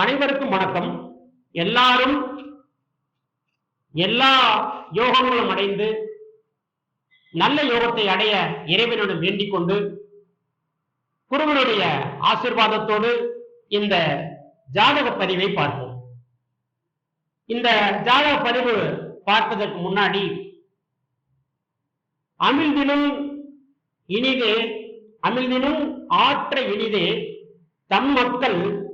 அனைவருக்கும் வணக்கம். எல்லாரும் எல்லா யோகங்களும் அடைந்து நல்ல யோகத்தை அடைய இறைவனுடன் வேண்டிக் கொண்டு குருவனுடைய ஆசிர்வாதத்தோடு இந்த ஜாதக பதிவை பார்ப்போம். இந்த ஜாதக பதிவு பார்ப்பதற்கு முன்னாடி அமிழ்தினும் இனிதே அமிழ்தினும் ஆற்ற இனிதே தம் மக்கள்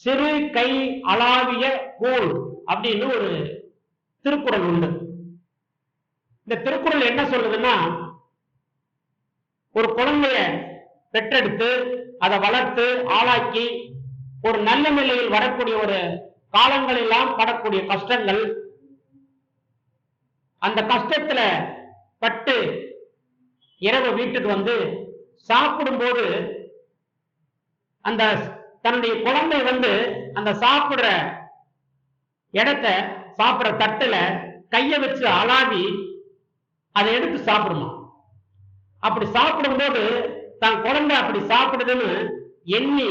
சிறு கை அளாவிய கோல் அப்படின்னு ஒரு திருக்குறள் உண்டு. இந்த திருக்குறள் என்ன சொல்லுதுன்னா ஒரு குழந்தைய பெற்றெடுத்து அதை வளர்த்து ஆளாக்கி ஒரு நல்ல நிலையில் வரக்கூடிய ஒரு காலங்களெல்லாம் படக்கூடிய கஷ்டங்கள் அந்த கஷ்டத்துல பட்டு இரவு வீட்டுக்கு வந்து சாப்பிடும்போது அந்த தன்னுடைய குழந்தை வந்து அந்த சாப்பிடுற இடத்த சாப்பிடுற தட்டுல கைய வச்சு அலாவி அதை எடுத்து சாப்பிடுமா? அப்படி சாப்பிடும்போது தன் குழந்தை அப்படி சாப்பிடுதுன்னு எண்ணி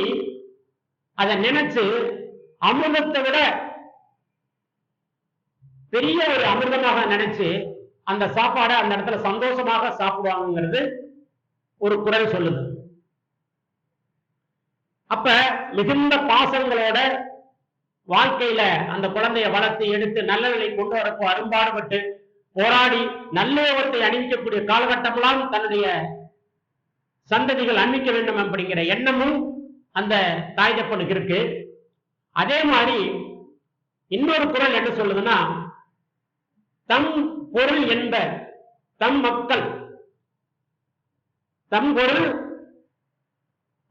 அதை நினைச்சு அமிர்தத்தை விட பெரிய ஒரு அமிர்தமாக நினைச்சு அந்த சாப்பாடை அந்த இடத்துல சந்தோஷமாக சாப்பிடுவாங்கிறது ஒரு குரல் சொல்லுது. அப்ப மிகுந்த பாசங்களோட வாழ்க்கையில அந்த குழந்தைய வளர்த்து எடுத்து நல்ல நிலை கொண்டு வரப்போ அரும்பாடுபட்டு போராடி நல்ல அணிவிக்கக்கூடிய காலகட்டமெல்லாம் தன்னுடைய சந்ததிகள் அணிவிக்க வேண்டும் அப்படிங்கிற எண்ணமும் அந்த தாய் தப்பனுக்கு இருக்கு. அதே மாதிரி இன்னொரு குரல் என்ன சொல்லுதுன்னா தம் பொருள் என்ப தம் மக்கள். தம் பொருள்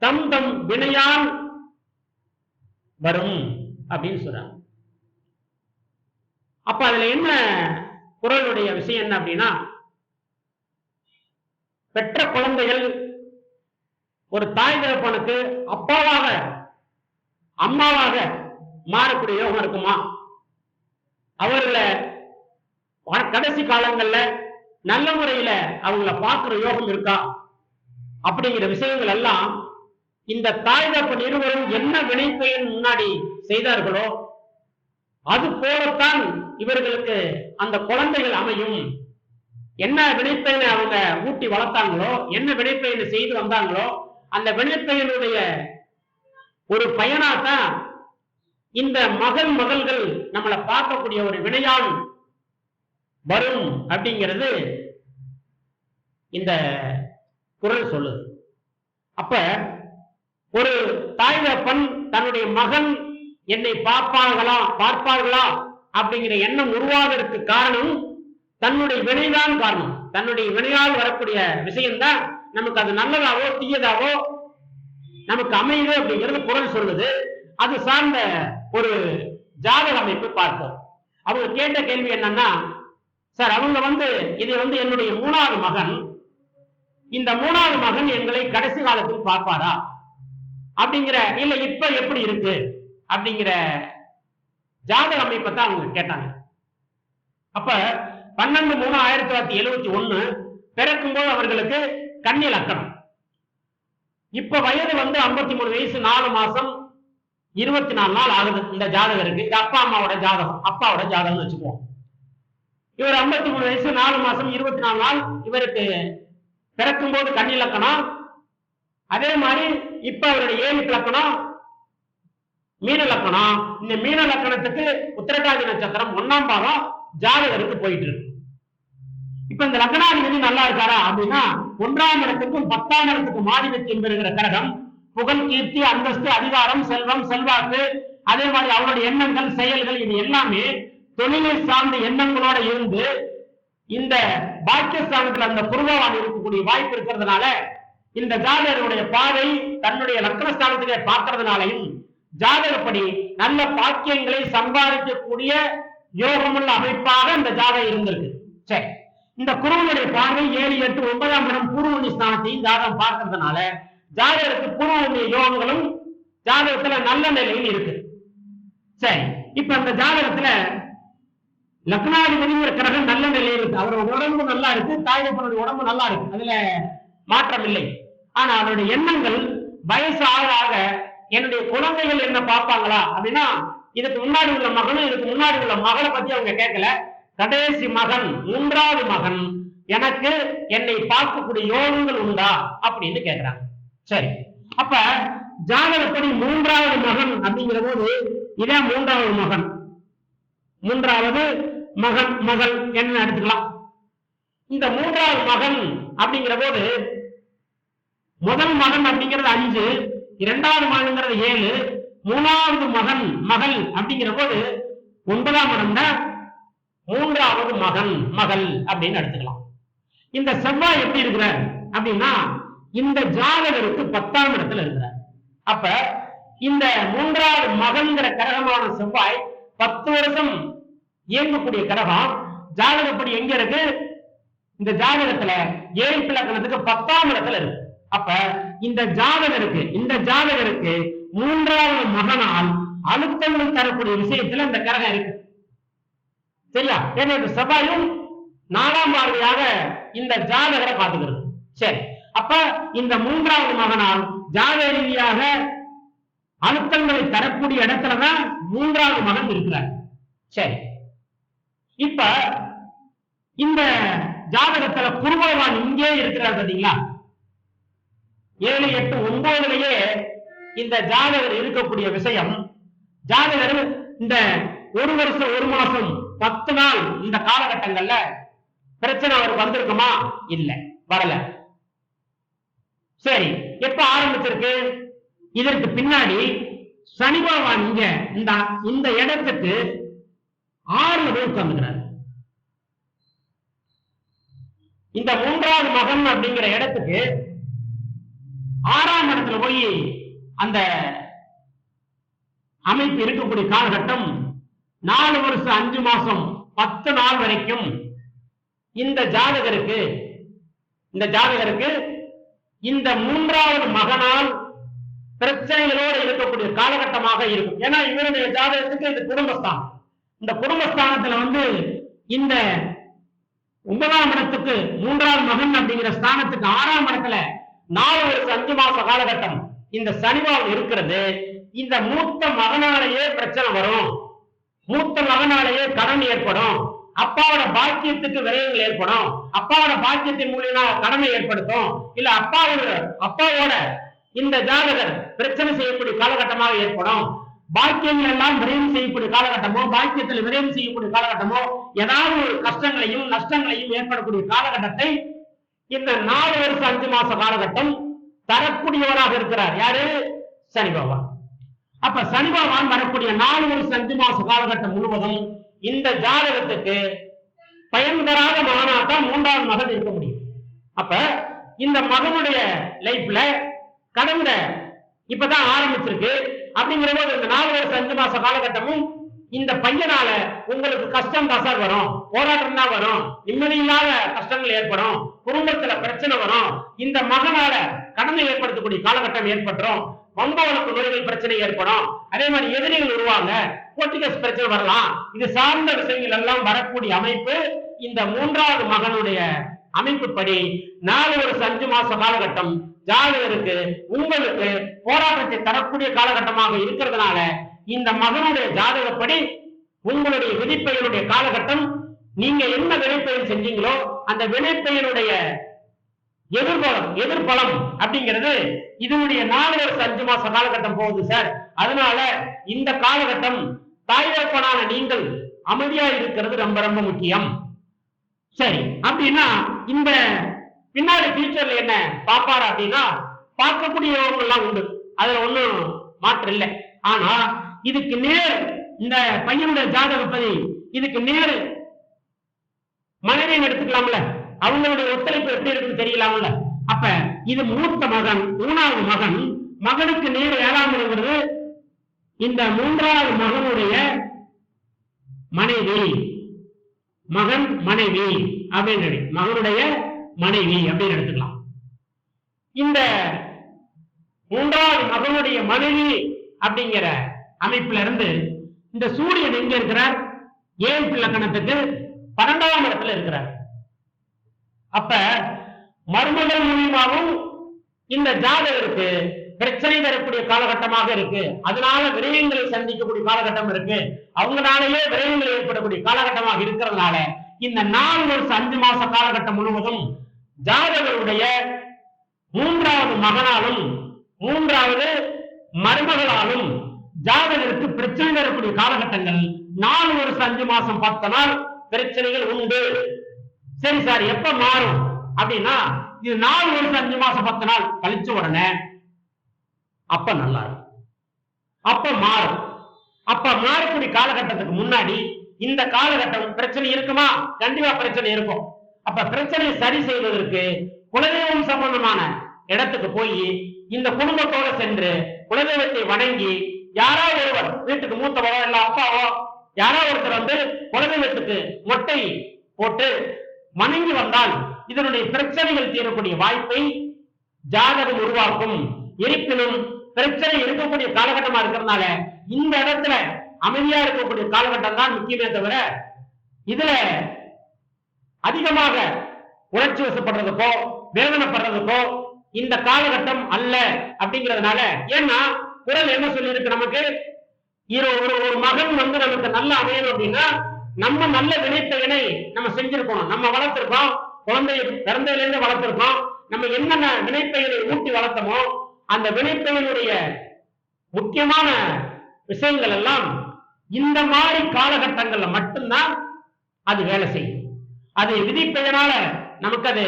தம் தம் வினையால் வரும் அப்படின்னு சொல்றாங்க. அப்ப அதுல என்ன குரலுடைய விஷயம் என்ன அப்படின்னா பெற்ற குழந்தைகள் ஒரு தாய் தகப்பனுக்கு அப்பாவாக அம்மாவாக மாறக்கூடிய யோகம் இருக்குமா? அவர்கள கடைசி காலங்கள்ல நல்ல முறையில அவங்கள பார்க்கிற யோகம் இருக்கா? அப்படிங்கிற விஷயங்கள் எல்லாம் இந்த தாய் தப்பன் இருவரும் என்ன வினைப்பயன் முன்னாடி செய்தார்களோ அது போலத்தான் இவர்களுக்கு அந்த குழந்தைகள் அமையும். என்ன வினைப்பயனை அவங்க ஊட்டி வளர்த்தாங்களோ என்ன வினைப்பயனை செய்து வந்தாங்களோ அந்த வினைப்பயனுடைய ஒரு பயனாத்தான் இந்த மகள் மகள்கள் நம்மளை பார்க்கக்கூடிய ஒரு வினையால் வரும் அப்படிங்கிறது இந்த குரல் சொல்லுது. அப்ப ஒரு தாய் தகப்பன் தன்னுடைய மகன் என்னை பார்ப்பார்களா பார்ப்பார்களா அப்படிங்கிற எண்ணம் உருவாகிறதுக்கு காரணம் தன்னுடைய வினைதான் காரணம். தன்னுடைய வினையால் வரக்கூடிய விஷயம்தான் நமக்கு அது நல்லதாவோ தீயதாவோ நமக்கு அமையுது அப்படிங்கிறது குரல் சொல்லுது. அது சார்ந்த ஒரு ஜாதக அமைப்பு பார்ப்போம். அவங்க கேட்ட கேள்வி என்னன்னா சார் அவங்க வந்து இது வந்து என்னுடைய மூணாவது மகன். இந்த மூணாவது மகன் எங்களை கடைசி காலத்தில் பார்ப்பாரா? அப்படிங்கிற இல்ல இப்ப எப்படி இருக்கு? அப்படிங்கிற ஜாதக அமைப்பை தான் அவங்க கேட்டாங்க. அப்ப பன்னெண்டு மூணு ஆயிரத்தி தொள்ளாயிரத்தி எழுவத்தி ஒண்ணு பிறக்கும்போது அவர்களுக்கு கன்னி லக்கணம். இப்ப வயது வந்து 53 மூணு வயசு நாலு மாசம் இருபத்தி நாலு நாள் ஆகுது இந்த ஜாதகருக்கு. இது அப்பா அம்மாவோட ஜாதகம். அப்பாவோட ஜாதகம் வச்சுக்குவோம். இவர் 53 மூணு வயசு நாலு மாசம் இருபத்தி நாலு நாள் இவருக்கு பிறக்கும்போது கன்னி லக்கணம். அதே மாதிரி இப்ப அவருடைய ஏழு லக்கணம்? மீன லக்கணம். இந்த மீன லக்கணத்துக்கு உத்திரட்டாதி நட்சத்திரம் ஒன்னாம் பாவம் ஜாதகருக்கு போயிட்டு இருக்கு. இப்ப இந்த லக்னாதிபதி நல்லா இருக்காரா? அப்படின்னா ஒன்றாம் இடத்துக்கும் பத்தாம் இடத்துக்கும் ஆதிபத்தியம் பெறுகிற கரகம் புகழ் கீர்த்தி அந்தஸ்து அதிகாரம் செல்வம் செல்வாக்கு அதே மாதிரி அவருடைய எண்ணங்கள் செயல்கள் இது எல்லாமே தொழிலை சார்ந்த எண்ணங்களோட இருந்து இந்த பாக்கியஸ்தானத்துல அந்த குருபவான் இருக்கக்கூடிய வாய்ப்பு இருக்கிறதுனால இந்த ஜாதகருடைய பாதை தன்னுடைய லக்னஸ்தானத்திலே பார்க்கறதுனாலையும் ஜாதகப்படி நல்ல பாக்கியங்களை சம்பாதிக்கக்கூடிய யோகமுள்ள அமைப்பாக இந்த ஜாதகம் இருந்திருக்கு. சரி இந்த குருவனுடைய பார்வை ஏழு எட்டு ஒன்பதாம் இடம் பூர்வணி ஸ்தானத்தையும் ஜாதகம் பார்க்கறதுனால ஜாதகருக்கு பூர்வணிய யோகங்களும் ஜாதகத்துல நல்ல நிலையில் இருக்கு. சரி இப்ப அந்த ஜாதகத்துல லக்னாதிபதிங்கிற கிரகம் நல்ல நிலையில் இருக்கு. அவரோட உடம்பு நல்லா இருக்கு தாயப்பனுடைய உடம்பு நல்லா இருக்கு. அதுல மாற்றம் இல்லை ஆனா அவருடைய எண்ணங்கள் வயசு ஆக ஆக என்னுடைய குழந்தைகள் என்ன பார்ப்பாங்களா அப்படின்னா இதுக்கு முன்னாடி உள்ள மகனும் இதுக்கு முன்னாடி உள்ள மகளை பத்தி அவங்க கேட்கல. கடைசி மகன் மூன்றாவது மகன் எனக்கு என்னை பார்க்கக்கூடிய யோகங்கள் உண்டா அப்படின்னு கேக்குறாங்க சரி. அப்ப ஜாதகப்படி மூன்றாவது மகன் அப்படிங்கிற போது இதான் மூன்றாவது மகன். மூன்றாவது மகன் மகள் என்ன எடுத்துக்கலாம். இந்த மூன்றாவது மகன் அப்படிங்கிற போது முதல் மகன் அப்படிங்கிறது அஞ்சு இரண்டாவது மகன்ங்கிறது ஏழு மூணாவது மகன் மகள் அப்படிங்கிற போது ஒன்பதாம் இடம் மூன்றாவது மகன் மகள் அப்படின்னு எடுத்துக்கலாம். இந்த செவ்வாய் எப்படி இருக்கிறார் அப்படின்னா இந்த ஜாதகருக்கு பத்தாம் இடத்துல இருக்கிறார். அப்ப இந்த மூன்றாவது மகன்கிற கரகமான செவ்வாய் பத்து வருஷம் இயங்கக்கூடிய கிரகம் ஜாதகப்படி எங்க இருக்கு? இந்த ஜாதகத்துல ஏழு இலக்கணத்துக்கு பத்தாம் இடத்துல இருக்கு. அப்ப இந்த ஜாதகருக்கு இந்த ஜாதகருக்கு மூன்றாவது மகனால் அழுத்தங்கள் தரக்கூடிய விஷயத்துல இந்த கிரகம் இருக்கு. சரியா? ஏன்னா செவ்வாயும் நாலாம் பார்வையாக இந்த ஜாதகரை பார்த்துக்கிறது. சரி. அப்ப இந்த மூன்றாவது மகனால் ஜாதக ரீதியாக அழுத்தங்களை தரக்கூடிய இடத்துலதான் மூன்றாவது மகன் இருக்கிறார். சரி. இப்ப இந்த ஜாதகத்துல குருபகவான் இங்கே இருக்கிறார் பாத்தீங்களா? ஏழு எட்டு ஒன்பதுலயே இந்த ஜாதகர் இருக்கக்கூடிய விஷயம். ஜாதகர் இந்த ஒரு வருஷம் ஒரு மாசம் பத்து நாள் இந்த காலகட்டங்கள்ல பிரச்சனை அவருக்கு வந்திருக்குமா? இல்ல. வரல. சரி எப்ப ஆரம்பிச்சிருக்கு? இதற்கு பின்னாடி சனி பகவான் இங்க இந்த இந்த இடத்துக்கு ஆறு போய் உட்கார்ந்துக்கிறார். இந்த மூன்றாவது மகன் அப்படிங்கிற இடத்துக்கு ஆறாம் இடத்துல போய் அந்த அமைப்பு இருக்கக்கூடிய காலகட்டம் நாலு வருஷம் அஞ்சு மாசம் பத்து நாள் வரைக்கும் இந்த ஜாதகருக்கு இந்த ஜாதகருக்கு இந்த மூன்றாவது மகனால் பிரச்சனைகளோடு இருக்கக்கூடிய காலகட்டமாக இருக்கும். ஏன்னா இவருடைய ஜாதகத்துக்கு இது குடும்பஸ்தானம். இந்த குடும்பஸ்தானத்துல வந்து இந்த ஒன்பதாம் இடத்துக்கு மூன்றாவது மகன் அப்படிங்கிற ஸ்தானத்துக்கு ஆறாம் இடத்துல நாலு வருஷம் அஞ்சு மாச காலகட்டம். இந்த சனிவால் இருக்கிறது. இந்த மூத்த மகனாலேயே பிரச்சனை வரும். மூத்த மகனாலேயே கடன் ஏற்படும். அப்பாவோட பாக்கியத்துக்கு விரயங்கள் ஏற்படும். அப்பாவோட பாக்கியத்தின் மூலியமா கடனை ஏற்படுத்தும். இல்ல அப்பாவோட அப்பாவோட இந்த ஜாதகர் பிரச்சனை செய்யக்கூடிய காலகட்டமாக ஏற்படும். பாக்கியங்கள் எல்லாம் விரயம் செய்யக்கூடிய காலகட்டமோ பாக்கியத்தில் விரயம் செய்யக்கூடிய காலகட்டமோ ஏதாவது ஒரு கஷ்டங்களையும் நஷ்டங்களையும் ஏற்படக்கூடிய காலகட்டத்தை இந்த நாலு வருஷம் அஞ்சு மாச காலகட்டம் தரக்கூடியவராக இருக்கிறார். யாரு? சனி பகவான். அப்ப சனி பகவான் வரக்கூடிய நாலு வருஷம் அஞ்சு மாச காலகட்டம் முழுவதும் இந்த ஜாதகத்துக்கு பயன் தராத மகனாத்தான் மூன்றாவது மகன் இருக்க முடியும். அப்ப இந்த மகனுடைய லைஃப்ல கடந்த இப்பதான் ஆரம்பிச்சிருக்கு. அப்படிங்கிற போது இந்த நாலு வருஷம் அஞ்சு மாச காலகட்டமும் இந்த பஞ்சனால உங்களுக்கு கஷ்டம் தான் சார் வரும். போராட்டம் தான் வரும். நிம்மதி இல்லாத கஷ்டங்கள் ஏற்படும். குடும்பத்துல பிரச்சனை வரும். இந்த மகனால கடனை ஏற்படுத்தக்கூடிய காலகட்டம் ஏற்பட்டுரும். வம்பவனுக்கு நோய்கள் பிரச்சனை ஏற்படும். அதே மாதிரி எதிரிகள் உருவாங்க. போர்ட்டுகஸ் பிரச்சனை வரலாம். இது சார்ந்த விஷயங்கள் எல்லாம் வரக்கூடிய அமைப்பு இந்த மூன்றாவது மகனுடைய அமைப்புப்படி நாலு வருஷம் அஞ்சு மாச காலகட்டம் ஜாதகருக்கு உங்களுக்கு போராட்டத்தை தரக்கூடிய காலகட்டமாக இருக்கிறதுனால இந்த மகனுடைய ஜாதகப்படி உங்களுடைய விதிப்பெயருடைய காலகட்டம் நீங்க என்ன வினைப்பெயர் செஞ்சீங்களோ அந்த வினைப்பெயருடைய எதிர்பலம் எதிர்பலம் அப்படிங்கிறது இதனுடைய நாலு வருஷம் அஞ்சு மாச காலகட்டம் போகுது சார். அதனால இந்த காலகட்டம் தாய்வப்பனான நீங்கள் அமைதியா இருக்கிறது ரொம்ப ரொம்ப முக்கியம். சரி அப்படின்னா இந்த பின்னாடி ஃபியூச்சர்ல என்ன பாப்பாரு அப்படின்னா பார்க்கக்கூடியவங்க எல்லாம் உண்டு. அதுல ஒண்ணும் மாற்றம் இல்லை. ஆனா இதுக்கு நேர் இந்த பையனுடைய ஜாதகப்பதி இதுக்கு நேர் மனைவியை எடுத்துக்கலாம்ல. அவங்களுடைய ஒத்துழைப்பு எப்படி இருக்குன்னு தெரியலாம்ல. அப்ப இது மூத்த மகன் மூணாவது மகன் மகனுக்கு நேர் ஏழாம் இடங்கிறது இந்த மூன்றாவது மகனுடைய மனைவி. மகன் மனைவி அப்படின்னு மகனுடைய மனைவி அப்படின்னு எடுத்துக்கலாம். இந்த மூன்றாவது மகனுடைய மனைவி அப்படிங்கிற அமைப்புல இருந்து இந்த சூரியன் எங்க இருக்கிறார்? ஏழு இலக்கணத்துக்கு பன்னெண்டாம் இடத்துல இருக்கிறார். அப்ப மருமகள் மூலியமாகவும் இந்த ஜாதகருக்கு பிரச்சனை தரக்கூடிய காலகட்டமாக இருக்கு. அதனால விரயங்களை சந்திக்கக்கூடிய காலகட்டம் இருக்கு. அவங்களாலேயே விரயங்கள் ஏற்படக்கூடிய காலகட்டமாக இருக்கிறதுனால இந்த நாலு வருஷம் அஞ்சு மாச காலகட்டம் முழுவதும் ஜாதகருடைய மூன்றாவது மகனாலும் மூன்றாவது மருமகளாலும் ஜாதகருக்கு பிரச்சனை வரக்கூடிய காலகட்டங்கள் நாலு வருஷம் அஞ்சு மாசம் பத்து நாள் பிரச்சனைகள் உண்டு. சரி சார் எப்ப மாறும்? அப்படின்னா இது நாலு வருஷம் அஞ்சு மாசம் பத்து நாள் கழிச்ச உடனே அப்ப நல்லா இருக்கும். அப்ப மாறும். அப்ப மாறக்கூடிய காலகட்டத்துக்கு முன்னாடி இந்த காலகட்டம் பிரச்சனை இருக்குமா? கண்டிப்பா பிரச்சனை இருக்கும். அப்ப பிரச்சனையை சரி செய்வதற்கு குலதெய்வம் சம்பந்தமான இடத்துக்கு போய் இந்த குடும்பத்தோட சென்று குலதெய்வத்தை வணங்கி யாரோ ஒருவர் வீட்டுக்கு மூத்தவரோ இல்ல அப்பாவோ யாரோ ஒருத்தர் வந்து குலதெய்வத்துக்கு மொட்டை போட்டு மணங்கி வந்தால் இதனுடைய பிரச்சனைகள் தீரக்கூடிய வாய்ப்பை ஜாதகம் உருவாக்கும். இருப்பினும் பிரச்சனை இருக்கக்கூடிய காலகட்டமா இருக்கிறதுனால இந்த இடத்துல அமைதியா இருக்கக்கூடிய காலகட்டம் தான் முக்கியமே தவிர இதுல அதிகமாக உணர்ச்சி வசப்படுறதுக்கோ வேதனைப்படுறதுக்கோ இந்த காலகட்டம் அல்ல அப்படிங்கிறதுனால ஏன்னா குரல் என்ன சொல்லியிருக்கு நமக்கு? இரு ஒரு ஒரு மகன் வந்து நமக்கு நல்லா அமையணும் அப்படின்னா நம்ம நல்ல வினைப்பயனை நம்ம செஞ்சிருக்கணும். நம்ம வளர்த்திருக்கோம் குழந்தைய பிறந்ததுல இருந்து வளர்த்திருக்கோம். நம்ம என்னென்ன வினைப்பயனை ஊட்டி வளர்த்தோமோ அந்த வினைப்பயனுடைய முக்கியமான விஷயங்கள் எல்லாம் இந்த மாதிரி காலகட்டங்கள்ல மட்டும்தான் அது வேலை செய்யும். அது விதிப்பெயரால நமக்கு அது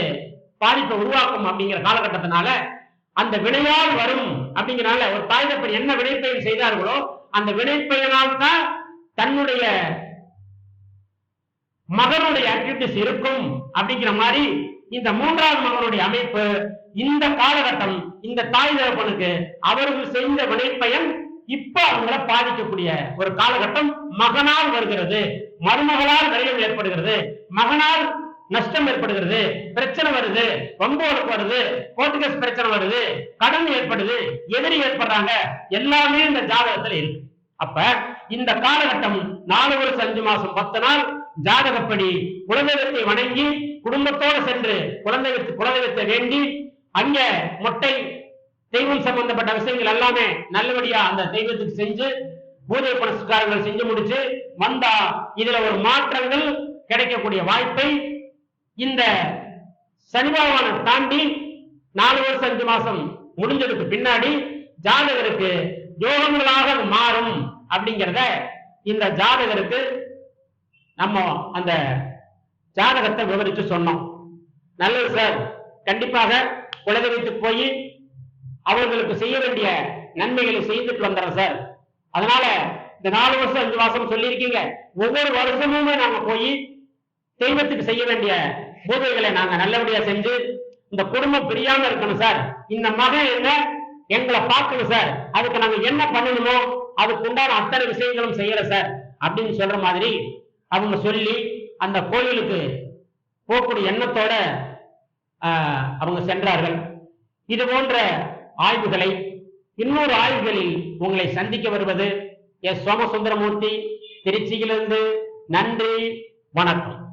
பாதிப்பை உருவாக்கும் அப்படிங்கிற காலகட்டத்தினால அந்த வினையால் வரும் அப்படிங்கிறனால ஒரு தாய் தப்பன் என்ன வினைப்பயன் செய்தார்களோ அந்த வினைப்பயனால் தான் தன்னுடைய மகனுடைய ஆக்டிவிட்டிஸ் இருக்கும் அப்படிங்கிற மாதிரி இந்த மூன்றாவது மகனுடைய அமைப்பு இந்த காலகட்டம் இந்த தாய் தகப்பனுக்கு அவர்கள் செய்த வினைப்பயன் இப்ப அவங்கள பாதிக்கக்கூடிய ஒரு காலகட்டம் மகனால் வருகிறது. மருமகளால் விரயம் ஏற்படுகிறது. மகனால் நஷ்டம் ஏற்படுகிறது பிரச்சனை வருது வம்போலுக்கு வருது கோர்ட்டுகஸ் பிரச்சனை வருது கடன் ஏற்படுது எதிரி ஏற்படுறாங்க எல்லாமே இந்த ஜாதகத்துல இருக்கு. அப்ப இந்த காலகட்டம் நாலு வருஷம் அஞ்சு மாசம் பத்து நாள் ஜாதகப்படி குலதெய்வத்தை வணங்கி குடும்பத்தோடு சென்று குழந்தை குலதெய்வத்தை வேண்டி அங்க மொட்டை தெய்வம் சம்பந்தப்பட்ட விஷயங்கள் எல்லாமே நல்லபடியா அந்த தெய்வத்துக்கு செஞ்சு பூஜை புனஸ்காரங்கள் செஞ்சு முடிச்சு வந்தா இதுல ஒரு மாற்றங்கள் கிடைக்கக்கூடிய வாய்ப்பை இந்த சனிபாவனை தாண்டி நாலு வருஷம் அஞ்சு மாசம் முடிஞ்சதுக்கு பின்னாடி ஜாதகருக்கு யோகங்களாக மாறும் அப்படிங்கிறத இந்த ஜாதகருக்கு நம்ம அந்த ஜாதகத்தை விவரிச்சு சொன்னோம். நல்லது சார். கண்டிப்பாக குலதெய்வத்துக்கு போய் அவர்களுக்கு செய்ய வேண்டிய நன்மைகளை செய்துட்டு வந்துடுறோம் சார். அதனால இந்த நாலு வருஷம் அஞ்சு மாசம் சொல்லியிருக்கீங்க. ஒவ்வொரு வருஷமுமே நாங்க போய் தெய்வத்துக்கு செய்ய வேண்டிய பூஜைகளை நாங்க நல்லபடியா செஞ்சு இந்த குடும்பம் பிரியாம இருக்கணும் சார். இந்த மகன் என்ன எங்களை பார்க்கணும் சார். அதுக்கு நாங்க என்ன பண்ணணுமோ அதுக்கு உண்டான அத்தனை விஷயங்களும் செய்யறோம் சார். அப்படின்னு சொல்ற மாதிரி அவங்க சொல்லி அந்த கோயிலுக்கு போகக்கூடிய எண்ணத்தோட அவங்க சென்றார்கள். இது போன்ற ஆய்வுகளை இன்னொரு ஆய்வுகளில் உங்களை சந்திக்க வருவது எஸ் சோமசுந்தரமூர்த்தி திருச்சியிலிருந்து நன்றி வணக்கம்.